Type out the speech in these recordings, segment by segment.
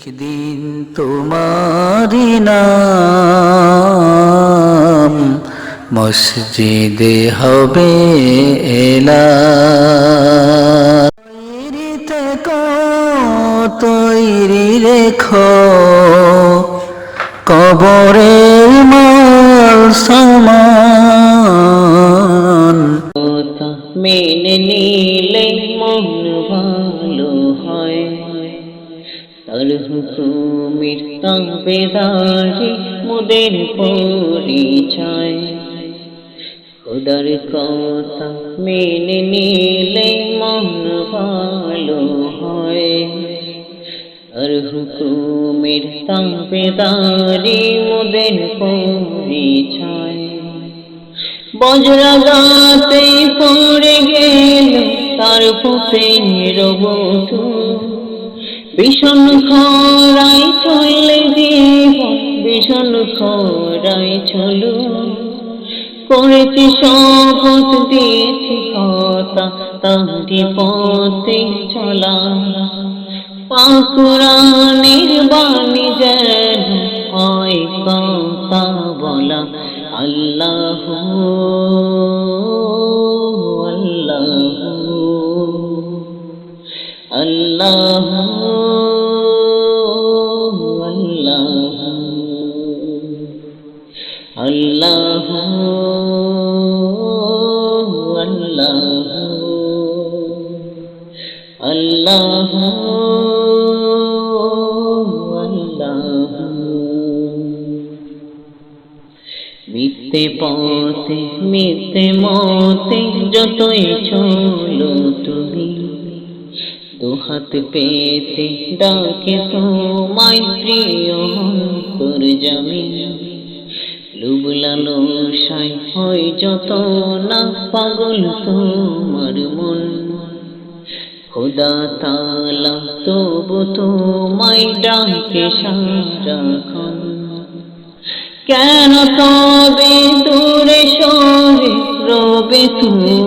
একদিন তোমারি নাম মসজিদে হবে এলা তৈরি রেখো কবরের মাল সামান। মেনে নিলে মন ভালো হয়। তার হুকুমের তাবেদারি মোদের পরিচয়। খোদার কথা মেনে নিলে মন ভালো হয়। আর হুকুমের তাবেদারি মোদের পরিচয়। বজ্রগাতে পড়ে গেল তার পুতের বধু। ভীষণ খরাই চলে জীবন ভীষণ খরাই চলো। করেছি শপথ, দিয়েছি কথা তাহারি পথে চলা। পাকুরানের বাণী যেন হয় কথা বলা। আল্লাহ আল্লাহ আল্লাহ। আল্লাহ আল্লাহ আল্লাহ। মিথ্যে পথে, মিথ্যে মতে, যতই চলো তুমি দুহাত পেতে ডাকে তোমায় প্রিয়। যত না পাগল তোমার মন। খোদা তালা তবু তোমায় ডাকে সারাক্ষণ কেন তবে দূরে সরে রবে তুমি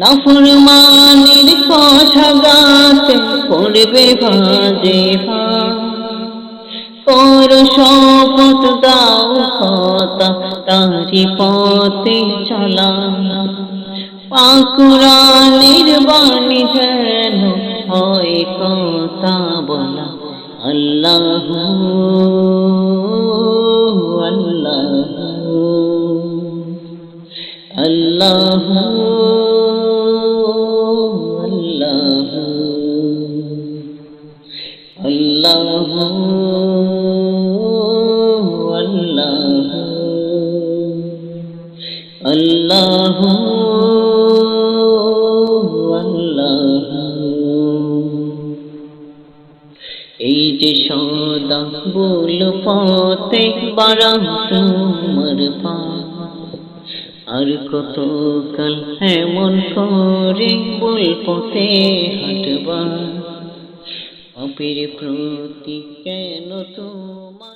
নফর মানির কথা গাতে পড়বে ভাজে ভা কর শপথ দাও কথা তারি পথে চলা পাকুরানের বাণী যেন হয় কথা বলা। আল্লাহ আল্লাহ আল্লাহ আল্লাহ। আল্লাহ আল্লাহ। এই যে সদা বল পথে বারাম পা। আর কত কাল এমন করে বল পথে হাঁটবা। পাপের প্রতি কেন তোমার